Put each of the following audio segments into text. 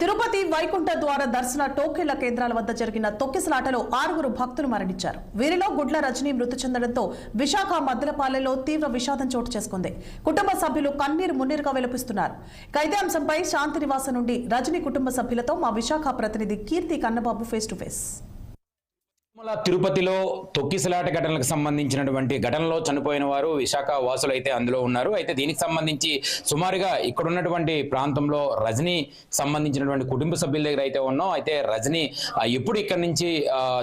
తిరుపతి వైకుంఠ ద్వార దర్శన టోకెళ్ళ కేంద్రాల వద్ద జరిగిన తొక్కిసలాటలో ఆరుగురు భక్తులు మరణించారు. వీరిలో గుడ్ల రజనీ మృతి చెందడంతో విశాఖ మద్దలపాలెలో తీవ్ర విషాదం చోటు చేసుకుంది. కుటుంబ సభ్యులు కన్నీరు మున్నీరుగా విలపిస్తున్నారు. ఖైదాంశంపై అంశంపై శాంతి నివాసం నుండి రజనీ కుటుంబ సభ్యులతో మా విశాఖ ప్రతినిధి Keerthi Kannababu face to face. Tirumala తిరుపతిలో తొక్కిసలాట ఘటనలకు సంబంధించినటువంటి ఘటనలో చనిపోయిన వారు విశాఖ వాసులు అయితే అందులో ఉన్నారు. అయితే దీనికి సంబంధించి సుమారుగా ఇక్కడ ఉన్నటువంటి ప్రాంతంలో రజనీ సంబంధించినటువంటి కుటుంబ సభ్యుల దగ్గర అయితే ఉన్నాం. అయితే రజనీ ఎప్పుడు ఇక్కడి నుంచి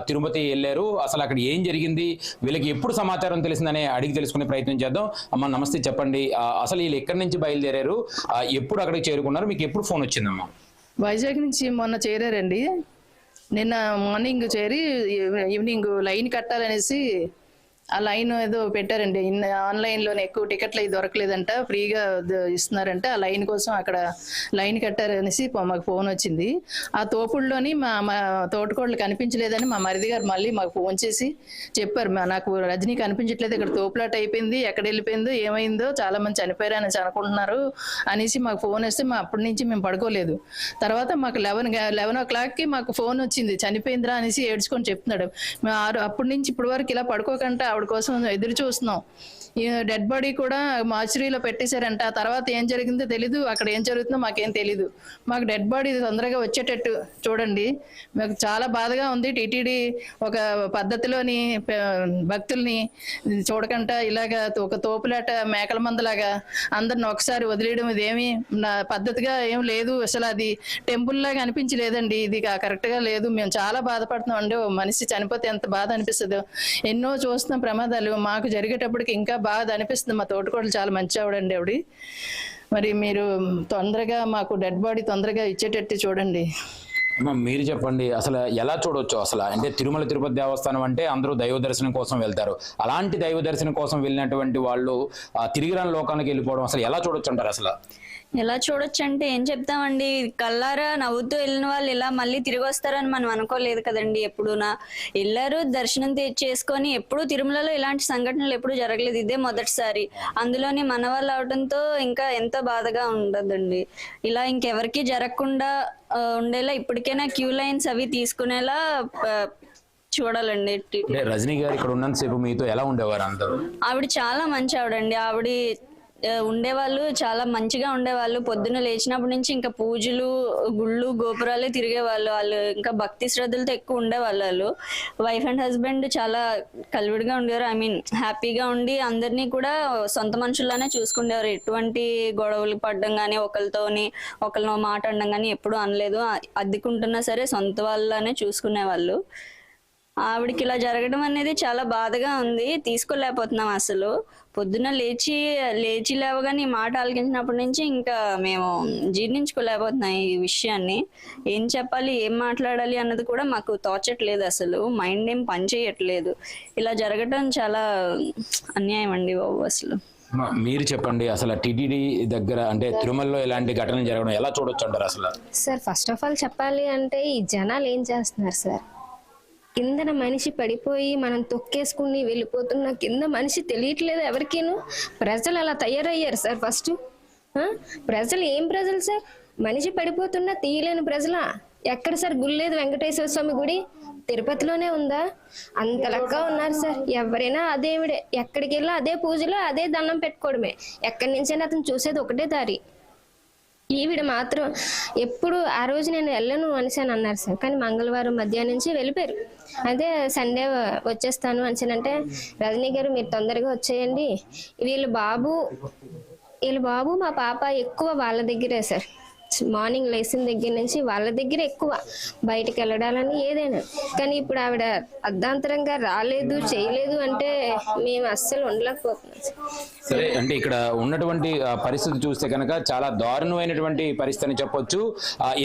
తిరుపతి వెళ్ళారు? అసలు అక్కడ ఏం జరిగింది? వీళ్ళకి ఎప్పుడు సమాచారం తెలిసిందని అడిగి తెలుసుకునే ప్రయత్నం చేద్దాం. అమ్మ నమస్తే చెప్పండి. అసలు వీళ్ళు ఎక్కడి నుంచి బయలుదేరారు? ఎప్పుడు అక్కడికి చేరుకున్నారు? మీకు ఎప్పుడు ఫోన్ వచ్చిందమ్మా? వైజాగ్ నుంచి మొన్న చేరారండి. నిన్న మార్నింగ్ చేరి ఈవినింగ్ లైన్ కట్టాలనేసి ఆ లైన్ ఏదో పెట్టారండి. ఆన్లైన్లోనే ఎక్కువ టికెట్లు అవి దొరకలేదంట. ఫ్రీగా ఇస్తున్నారంట. ఆ లైన్ కోసం అక్కడ లైన్ కట్టారనేసి మాకు ఫోన్ వచ్చింది. ఆ తోపుల్లోని మా మా తోటకోళ్ళు కనిపించలేదని మా మరిది గారు మళ్ళీ మాకు ఫోన్ చేసి చెప్పారు. "మా- నాకు రజనీ కనిపించట్లేదు. ఇక్కడ తోపులాట అయిపోయింది. ఎక్కడ వెళ్ళిపోయిందో ఏమైందో చాలా మంది చనిపోయారు అనేసి అనుకుంటున్నారు అనేసి మాకు ఫోన్ వస్తే మా అప్పటి నుంచి మేము పడుకోలేదు. తర్వాత మాకు లెవెన్ లెవెన్ ఓ క్లాక్కి మాకు ఫోన్ వచ్చింది. చనిపోయిందిరా అనేసి ఏడ్చుకొని చెప్తున్నాడు. మేము ఆరు అప్పటి నుంచి ఇప్పటి వరకు ఇలా పడుకోకుండా ఆవిడ కోసం ఎదురు చూస్తున్నాం. ఈ డెడ్ బాడీ కూడా మార్చురీలో పెట్టేశారంట. ఆ తర్వాత ఏం జరిగిందో తెలీదు. అక్కడ ఏం జరుగుతుందో మాకేం తెలీదు. మాకు డెడ్ బాడీ తొందరగా వచ్చేటట్టు చూడండి. మాకు చాలా బాధగా ఉంది. టీటీడీ ఒక పద్ధతిలోని భక్తుల్ని చూడకుండా ఇలాగా ఒక తోపులాట మేకల మందలాగా అందరిని ఒకసారి వదిలేయడం ఇదేమి నా పద్ధతిగా ఏం లేదు. అసలు అది టెంపుల్ లాగా అనిపించలేదండి. ఇది కరెక్ట్గా లేదు. మేము చాలా బాధపడుతున్నాం. అండి ఓ మనిషి చనిపోతే ఎంత బాధ అనిపిస్తుందో. ఎన్నో చూస్తున్నాం ప్రమాదాలు మాకు జరిగేటప్పటికి ఇంకా బాధ అనిపిస్తుంది. మా తోటకోడలు చాలా మంచి ఆవిడండి ఆవిడ. మరి మీరు తొందరగా మాకు డెడ్ బాడీ తొందరగా ఇచ్చేటట్టు చూడండి. అమ్మ మీరు చెప్పండి అసలు ఎలా చూడొచ్చు? అసలు అంటే తిరుమల తిరుపతి దేవస్థానం అంటే అందరూ దైవ దర్శనం కోసం వెళ్తారు. అలాంటి దైవ దర్శనం కోసం వెళ్ళినటువంటి వాళ్ళు తిరిగి రాని లోకానికి వెళ్ళిపోవడం అసలు ఎలా చూడొచ్చు అంటారు అసలు? ఎలా చూడొచ్చు అంటే ఏం చెప్తామండి? కల్లారా నవ్వుతూ వెళ్ళిన వాళ్ళు ఇలా మళ్ళీ తిరిగి వస్తారని మనం అనుకోలేదు కదండి ఎప్పుడునా. వెళ్ళారు దర్శనం చేసుకొని ఎప్పుడు తిరుమలలో ఇలాంటి సంఘటనలు ఎప్పుడు జరగలేదు. ఇదే మొదటిసారి. అందులోని మన వాళ్ళు అవడంతో ఇంకా ఎంతో బాధగా ఉండదండి. ఇలా ఇంకెవరికి జరగకుండా ఉండేలా ఇప్పటికైనా క్యూ లైన్స్ అవి తీసుకునేలా చూడాలండి. రజనీ గారు ఇక్కడ ఉన్నంతసేపు మీతో ఎలా ఉండేవారు అందరూ? ఆవిడ చాలా మంచి ఆవిడండి. ఆవిడ ఉండేవాళ్ళు చాలా మంచిగా ఉండేవాళ్ళు. పొద్దున్న లేచినప్పటి నుంచి ఇంకా పూజలు గుళ్ళు గోపురాలే తిరిగేవాళ్ళు. వాళ్ళు ఇంకా భక్తి శ్రద్ధలతో ఎక్కువ ఉండేవాళ్ళు వాళ్ళు. వైఫ్ అండ్ హస్బెండ్ చాలా కలివిడిగా ఉండేవారు. ఐ మీన్ హ్యాపీగా ఉండి అందరినీ కూడా సొంత మనుషుల్లానే చూసుకునేవారు ఎటువంటి గొడవలు పడడం కానీ ఒకరితోని ఒకరిని మాట అనడం కానీ ఎప్పుడూ అనలేదు. అద్దెకుంటున్నా సరే సొంత వాళ్ళనే చూసుకునేవాళ్ళు. ఆవిడకి ఇలా జరగడం అనేది చాలా బాధగా ఉంది. తీసుకోలేకపోతున్నాం అసలు. పొద్దున్న లేచి లేచి లేవగానే ఈ మాట ఆలకించినప్పటి నుంచి ఇంకా మేము జీర్ణించుకోలేకపోతున్నాం ఈ విషయాన్ని. ఏం చెప్పాలి ఏం మాట్లాడాలి అన్నది కూడా మాకు తోచట్లేదు అసలు. మైండ్ ఏం పనిచేయట్లేదు ఇలా జరగడం చాలా అన్యాయం అండి బాబు అసలు. మీరు చెప్పండి అసలు టీటీడీ దగ్గర అంటే తిరుమలలో ఇలాంటి ఘటనలు జరగడం ఎలా చూడొచ్చు అంటారు అసలు? సార్ ఫస్ట్ ఆఫ్ ఆల్ చెప్పాలి అంటే ఈ జనాలు ఏం చేస్తున్నారు సార్? కిందన మనిషి పడిపోయి మనం తొక్కేసుకుని వెళ్ళిపోతున్న కింద మనిషి తెలియట్లేదు ఎవరికీను. ప్రజలు అలా తయారయ్యారు సార్ ఫస్ట్. ప్రజలు ఏం ప్రజలు సార్? మనిషి పడిపోతున్నా తీయలేని ప్రజల? ఎక్కడ సార్ గుళ్ళేది వెంకటేశ్వర స్వామి గుడి? తిరుపతిలోనే ఉందా? అంత లెక్క ఉన్నారు సార్. ఎవరైనా అదేవిడే ఎక్కడికి వెళ్ళా అదే పూజలో అదే దండం పెట్టుకోవడమే. ఎక్కడి నుంచైనా అతను చూసేది ఒకటే దారి. ఈవిడ మాత్రం ఎప్పుడు ఆ రోజు నేను వెళ్ళను అనిసాను అని అన్నారు సార్. కానీ మంగళవారం మధ్యాహ్నం నుంచి వెళ్ళిపోయారు. అదే సండే వచ్చేస్తాను అనేసి అంటే రజనీ గారు మీరు తొందరగా వచ్చేయండి. వీళ్ళు బాబు వీళ్ళ బాబు మా పాప ఎక్కువ వాళ్ళ దగ్గరే సార్. మార్నింగ్ లేచిన దగ్గర నుంచి వాళ్ళ దగ్గర ఎక్కువ బయటికి వెళ్ళడాలని ఏదైనా. కానీ ఇప్పుడు ఆవిడ అర్ధాంతరంగా రాలేదు చేయలేదు అంటే మేము అస్సలు ఉండలేకపోతున్నాం సరే. అంటే ఇక్కడ ఉన్నటువంటి పరిస్థితి చూస్తే కనుక చాలా దారుణమైనటువంటి పరిస్థితి అని చెప్పొచ్చు.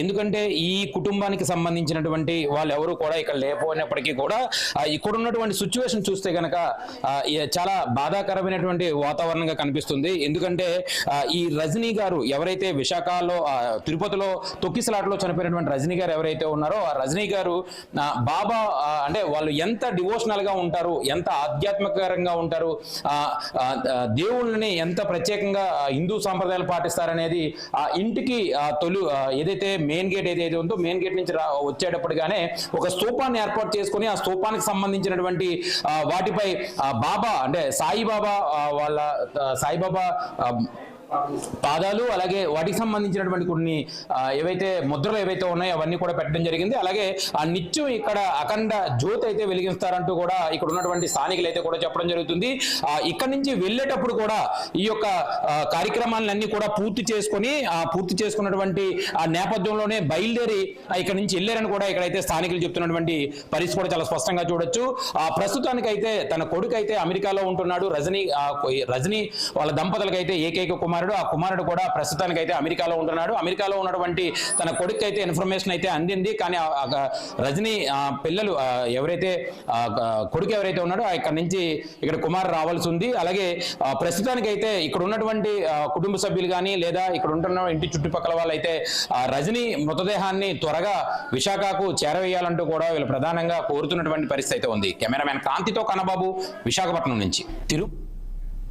ఎందుకంటే ఈ కుటుంబానికి సంబంధించినటువంటి వాళ్ళు ఎవరు కూడా ఇక్కడ లేకపోయినప్పటికీ కూడా ఇక్కడ ఉన్నటువంటి సిచ్యువేషన్ చూస్తే కనుక చాలా బాధాకరమైనటువంటి వాతావరణంగా కనిపిస్తుంది. ఎందుకంటే ఈ రజనీ గారు ఎవరైతే విశాఖలో తిరుపతిలో తొక్కిసలాటలో చనిపోయినటువంటి రజనీ గారు ఎవరైతే ఉన్నారో ఆ రజనీ గారు బాబా అంటే వాళ్ళు ఎంత డివోషనల్గా ఉంటారు ఎంత ఆధ్యాత్మికరంగా ఉంటారు దేవుళ్ళని ఎంత ప్రత్యేకంగా హిందూ సాంప్రదాయాలు పాటిస్తారనేది ఆ ఇంటికి తొలి ఏదైతే మెయిన్ గేట్ ఏదైతే ఉందో మెయిన్ గేట్ నుంచి రా వచ్చేటప్పటిగానే ఒక స్తూపాన్ని ఏర్పాటు చేసుకొని ఆ స్తూపానికి సంబంధించినటువంటి వాటిపై బాబా అంటే సాయిబాబా వాళ్ళ సాయిబాబా పాదాలు అలాగే వాటికి సంబంధించినటువంటి కొన్ని ఏవైతే ముద్రలు ఏవైతే ఉన్నాయో అవన్నీ కూడా పెట్టడం జరిగింది. అలాగే ఆ నిత్యం ఇక్కడ అఖండ జ్యోతి అయితే వెలిగిస్తారంటూ కూడా ఇక్కడ ఉన్నటువంటి స్థానికులు అయితే కూడా చెప్పడం జరుగుతుంది. ఆ, ఇక్కడ నుంచి వెళ్ళేటప్పుడు కూడా ఈ యొక్క కార్యక్రమాలన్నీ కూడా పూర్తి చేసుకొని ఆ పూర్తి చేసుకున్నటువంటి ఆ నేపథ్యంలోనే బయలుదేరి ఇక్కడ నుంచి వెళ్ళారని కూడా ఇక్కడైతే స్థానికులు చెప్తున్నటువంటి పరిస్థితి కూడా చాలా స్పష్టంగా చూడొచ్చు. ఆ ప్రస్తుతానికైతే తన కొడుకు అయితే అమెరికాలో ఉంటున్నాడు. రజనీ ఆ, రజనీ వాళ్ళ దంపతులకైతే ఏకైక కుమార్ కుమారుడు ఆ కుమారుడు కూడా ప్రస్తుతానికైతే అమెరికాలో ఉంటున్నాడు. అమెరికాలో ఉన్నటువంటి తన కొడుకు అయితే ఇన్ఫర్మేషన్ అయితే అందింది. కానీ రజనీ పిల్లలు ఎవరైతే కొడుకు ఎవరైతే ఉన్నాడో ఇక్కడ నుంచి ఇక్కడ కుమార్ రావాల్సి ఉంది. అలాగే ప్రస్తుతానికి ప్రస్తుతానికైతే ఇక్కడ ఉన్నటువంటి కుటుంబ సభ్యులు కానీ లేదా ఇక్కడ ఉంటున్న ఇంటి చుట్టుపక్కల వాళ్ళైతే ఆ, రజనీ మృతదేహాన్ని త్వరగా విశాఖకు చేరవేయాలంటూ కూడా వీళ్ళు ప్రధానంగా కోరుతున్నటువంటి పరిస్థితి అయితే ఉంది. కెమెరామెన్ కాంతితో కనబాబు విశాఖపట్నం నుంచి. తిరు